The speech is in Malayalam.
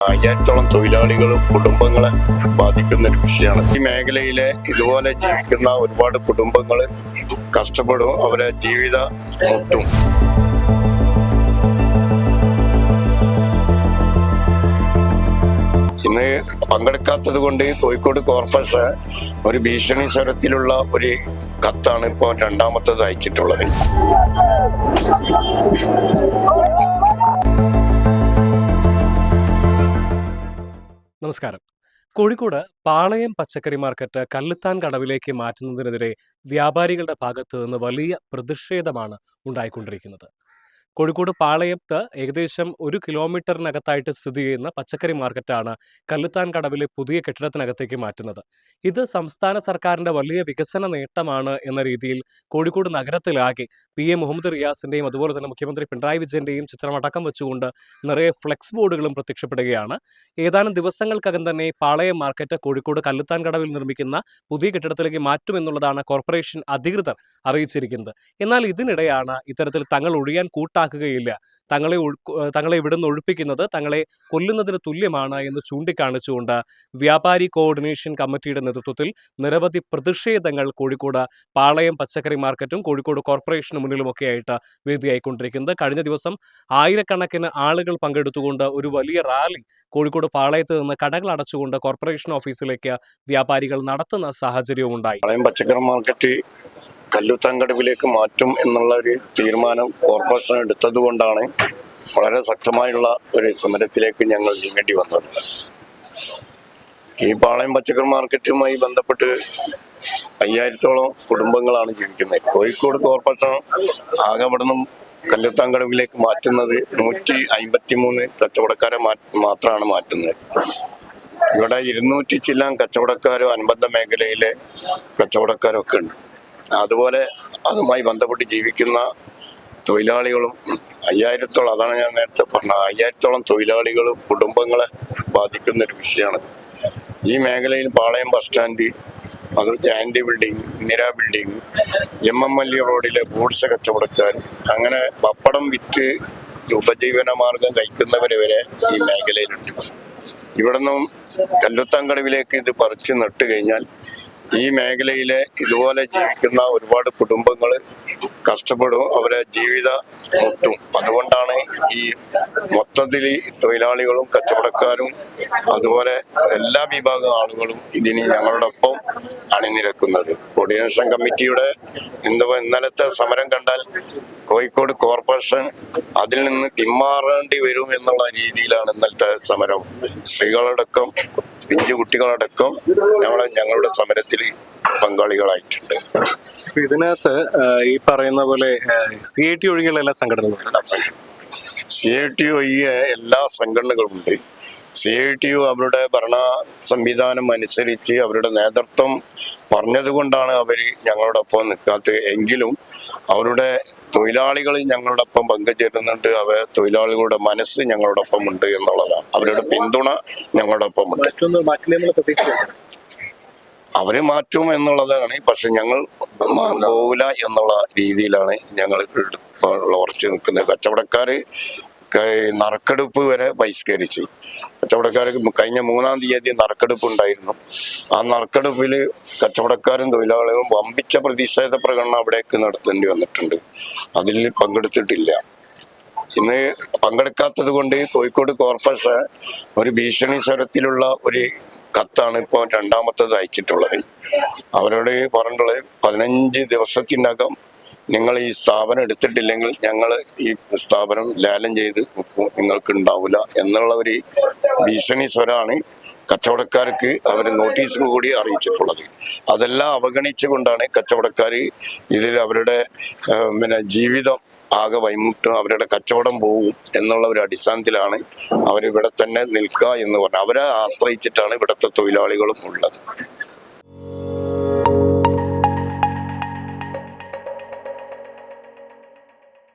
അയ്യായിരത്തോളം തൊഴിലാളികളും കുടുംബങ്ങളെ ബാധിക്കുന്ന ഒരു വിഷയമാണ്. ഈ മേഖലയിലെ ഇതുപോലെ ജീവിക്കുന്ന ഒരുപാട് കുടുംബങ്ങൾ കഷ്ടപ്പെടും അവരെ ജീവിത മുട്ടും. ഇന്ന് പങ്കെടുക്കാത്തത് കൊണ്ട് കോഴിക്കോട് കോർപ്പറേഷൻ ഒരു ഭീഷണി സ്വരത്തിലുള്ള ഒരു കത്താണ് ഇപ്പോൾ രണ്ടാമത്തത് അയച്ചിട്ടുള്ളത്. നമസ്കാരം. കോഴിക്കോട് പാളയം പച്ചക്കറി മാർക്കറ്റ് കല്ലുത്താൻ കടവിലേക്ക് മാറ്റുന്നതിനെതിരെ വ്യാപാരികളുടെ ഭാഗത്തു നിന്ന് വലിയ പ്രതിഷേധമാണ് ഉണ്ടായിക്കൊണ്ടിരിക്കുന്നത്. കോഴിക്കോട് പാളയത്ത് ഏകദേശം ഒരു കിലോമീറ്ററിനകത്തായിട്ട് സ്ഥിതി ചെയ്യുന്ന പച്ചക്കറി മാർക്കറ്റാണ് കല്ലുത്താൻ കടവിലെ പുതിയ കെട്ടിടത്തിനകത്തേക്ക് മാറ്റുന്നത്. ഇത് സംസ്ഥാന സർക്കാരിന്റെ വലിയ വികസന നേട്ടമാണ് എന്ന രീതിയിൽ കോഴിക്കോട് നഗരത്തിലാകെ പി. എ. മുഹമ്മദ് റിയാസിന്റെയും അതുപോലെ തന്നെ മുഖ്യമന്ത്രി പിണറായി വിജയന്റെയും ചിത്രമടക്കം വെച്ചുകൊണ്ട് നിറയെ ഫ്ലെക്സ് ബോർഡുകളും പ്രത്യക്ഷപ്പെടുകയാണ്. ഏതാനും ദിവസങ്ങൾക്കകം തന്നെ പാളയം മാർക്കറ്റ് കോഴിക്കോട് കല്ലുത്താൻ കടവിൽ നിർമ്മിക്കുന്ന പുതിയ കെട്ടിടത്തിലേക്ക് മാറ്റുമെന്നുള്ളതാണ് കോർപ്പറേഷൻ അധികൃതർ അറിയിച്ചിരിക്കുന്നത്. എന്നാൽ ഇതിനിടെയാണ് ഇത്തരത്തിൽ തങ്ങൾ ഒഴിയാൻ കൂട്ടാക്കുകയില്ല തങ്ങളെ തങ്ങളെ ഇവിടുന്ന് ഒഴിപ്പിക്കുന്നത് തങ്ങളെ കൊല്ലുന്നതിന് തുല്യമാണ് എന്ന് ചൂണ്ടിക്കാണിച്ചുകൊണ്ട് വ്യാപാരി കോർഡിനേഷൻ കമ്മിറ്റിയുടെ നേതൃത്വത്തിൽ നിരവധി പ്രതിഷേധങ്ങൾ കോഴിക്കോട് പാളയം പച്ചക്കറി മാർക്കറ്റും കോഴിക്കോട് കോർപ്പറേഷന് മുന്നിലുമൊക്കെ ആയിട്ട് വേദിയായിക്കൊണ്ടിരിക്കുന്നത്. കഴിഞ്ഞ ദിവസം ആയിരക്കണക്കിന് ആളുകൾ പങ്കെടുത്തുകൊണ്ട് ഒരു വലിയ റാലി കോഴിക്കോട് പാളയത്ത് നിന്ന് കടകൾ അടച്ചുകൊണ്ട് കോർപ്പറേഷൻ ഓഫീസിലേക്ക് വ്യാപാരികൾ നടത്തുന്ന സാഹചര്യവും ഉണ്ടായി പാളയം പച്ചക്കറി മാർക്കറ്റ് കല്ലുത്താങ്കടവിലേക്ക് മാറ്റും എന്നുള്ള ഒരു തീരുമാനം കോർപ്പറേഷൻ എടുത്തത് കൊണ്ടാണ് വളരെ ശക്തമായുള്ള ഒരു സമരത്തിലേക്ക് ഞങ്ങൾ നീങ്ങേണ്ടി വന്നത്. ഈ പാളയം പച്ചക്കറി മാർക്കറ്റുമായി ബന്ധപ്പെട്ട് അയ്യായിരത്തോളം കുടുംബങ്ങളാണ് ജീവിക്കുന്നത്. കോഴിക്കോട് കോർപ്പറേഷൻ ആകെ അവിടെ കല്ലുത്താങ്കടവിലേക്ക് മാറ്റുന്നത് നൂറ്റി അമ്പത്തി മൂന്ന് കച്ചവടക്കാരെ മാത്രമാണ് മാറ്റുന്നത്. ഇവിടെ ഇരുന്നൂറ്റി ചില്ലാം കച്ചവടക്കാരും അനുബന്ധ മേഖലയിലെ കച്ചവടക്കാരും ഒക്കെ ഉണ്ട് അതുപോലെ അതുമായി ബന്ധപ്പെട്ട് ജീവിക്കുന്ന തൊഴിലാളികളും അയ്യായിരത്തോളം അതാണ് ഞാൻ നേരത്തെ പറഞ്ഞത് അയ്യായിരത്തോളം തൊഴിലാളികളും കുടുംബങ്ങളെ ബാധിക്കുന്ന ഒരു വിഷയമാണത്. ഈ മേഖലയിൽ പാളയം ബസ് സ്റ്റാൻഡ് അത് Jayanthi building Indira building M M L A റോഡിലെ ഗൂഡ്സ് കച്ചവടക്കാർ അങ്ങനെ പപ്പടം വിറ്റ് ഉപജീവന മാർഗം കഴിക്കുന്നവരെ വരെ ഈ മേഖലയിലുണ്ട്. ഇവിടുന്നും കല്ലുത്താങ്കടവിലേക്ക് ഇത് പറിച്ചു നട്ട് കഴിഞ്ഞാൽ ഈ മേഖലയിലെ ഇതുപോലെ ജീവിക്കുന്ന ഒരുപാട് കുടുംബങ്ങൾ കഷ്ടപ്പെടും അവരെ ജീവിത മുട്ടും. അതുകൊണ്ടാണ് ഈ മൊത്തത്തിൽ തൊഴിലാളികളും കച്ചവടക്കാരും അതുപോലെ എല്ലാ വിഭാഗം ആളുകളും ഇതിന് ഞങ്ങളോടൊപ്പം അണിനിരക്കുന്നത്. കോർഡിനേഷൻ കമ്മിറ്റിയുടെ എന്തോ ഇന്നലത്തെ സമരം കണ്ടാൽ കോഴിക്കോട് കോർപ്പറേഷൻ അതിൽ നിന്ന് പിന്മാറേണ്ടി വരും എന്നുള്ള രീതിയിലാണ് ഇന്നലത്തെ സമരം. സ്ത്രീകളടക്കം പിഞ്ചു കുട്ടികളടക്കം ഞങ്ങളെ ഞങ്ങളുടെ സമരത്തിൽ പങ്കാളികളായിട്ടുണ്ട്. ഇതിനകത്ത് ഈ പറയുന്ന പോലെ സി ഐ ടി ഒഴികെയുള്ള എല്ലാ സംഘടനകളും. സി ഐ ടി ഒഴികെ എല്ലാ സംഘടനകളും ഉണ്ട്. സി ഐ ടി യു അവരുടെ ഭരണ സംവിധാനം അനുസരിച്ച് അവരുടെ നേതൃത്വം പറഞ്ഞതുകൊണ്ടാണ് അവർ ഞങ്ങളോടൊപ്പം നിൽക്കാത്തത് എങ്കിലും അവരുടെ തൊഴിലാളികൾ ഞങ്ങളോടൊപ്പം പങ്കുചേരുന്നുണ്ട്. അവർ തൊഴിലാളികളുടെ മനസ്സ് ഞങ്ങളോടൊപ്പം ഉണ്ട് എന്നുള്ളതാണ്. അവരുടെ പിന്തുണ ഞങ്ങളോടൊപ്പം ഉണ്ട്. അവർ മാറ്റും എന്നുള്ളതാണ്. പക്ഷെ ഞങ്ങൾ പോകില്ല എന്നുള്ള രീതിയിലാണ് ഞങ്ങൾ ഉറച്ചു നിൽക്കുന്നത്. കച്ചവടക്കാര് നറുക്കെടുപ്പ് വരെ ബഹിഷ്കരിച്ച്. കച്ചവടക്കാർക്ക് കഴിഞ്ഞ മൂന്നാം തീയതി നറുക്കെടുപ്പ് ഉണ്ടായിരുന്നു. ആ നറുക്കെടുപ്പിൽ കച്ചവടക്കാരും തൊഴിലാളികളും വമ്പിച്ച പ്രതിഷേധ പ്രകടനം അവിടേക്ക് നടത്തേണ്ടി വന്നിട്ടുണ്ട്. അതിൽ പങ്കെടുത്തിട്ടില്ല. ഇന്ന് പങ്കെടുക്കാത്തത് കൊണ്ട് കോഴിക്കോട് കോർപ്പറേഷൻ ഒരു ഭീഷണി സ്വരത്തിലുള്ള ഒരു കത്താണ് ഇപ്പോൾ രണ്ടാമത്തത് അയച്ചിട്ടുള്ളത്. അവരോട് പറഞ്ഞിട്ടുള്ളത് പതിനഞ്ച് ദിവസത്തിനകം നിങ്ങൾ ഈ സ്ഥാപനം എടുത്തിട്ടില്ലെങ്കിൽ ഞങ്ങൾ ഈ സ്ഥാപനം ലേലം ചെയ്ത് നിങ്ങൾക്ക് ഉണ്ടാവില്ല എന്നുള്ള ഒരു ഭീഷണി സ്വരാണ് കച്ചവടക്കാർക്ക് അവർ നോട്ടീസ് കൂടി അറിയിച്ചിട്ടുള്ളത്. അതെല്ലാം അവഗണിച്ചുകൊണ്ടാണ് കച്ചവടക്കാർ ഇതിൽ അവരുടെ പിന്നെ ജീവിതം ആകെ വൈമുട്ടും അവരുടെ കച്ചവടം പോകും എന്നുള്ള ഒരു അടിസ്ഥാനത്തിലാണ് അവരിവിടെ തന്നെ നിൽക്കുക എന്ന് പറഞ്ഞാൽ അവരെ ആശ്രയിച്ചിട്ടാണ് ഇവിടുത്തെ തൊഴിലാളികളും ഉള്ളത്.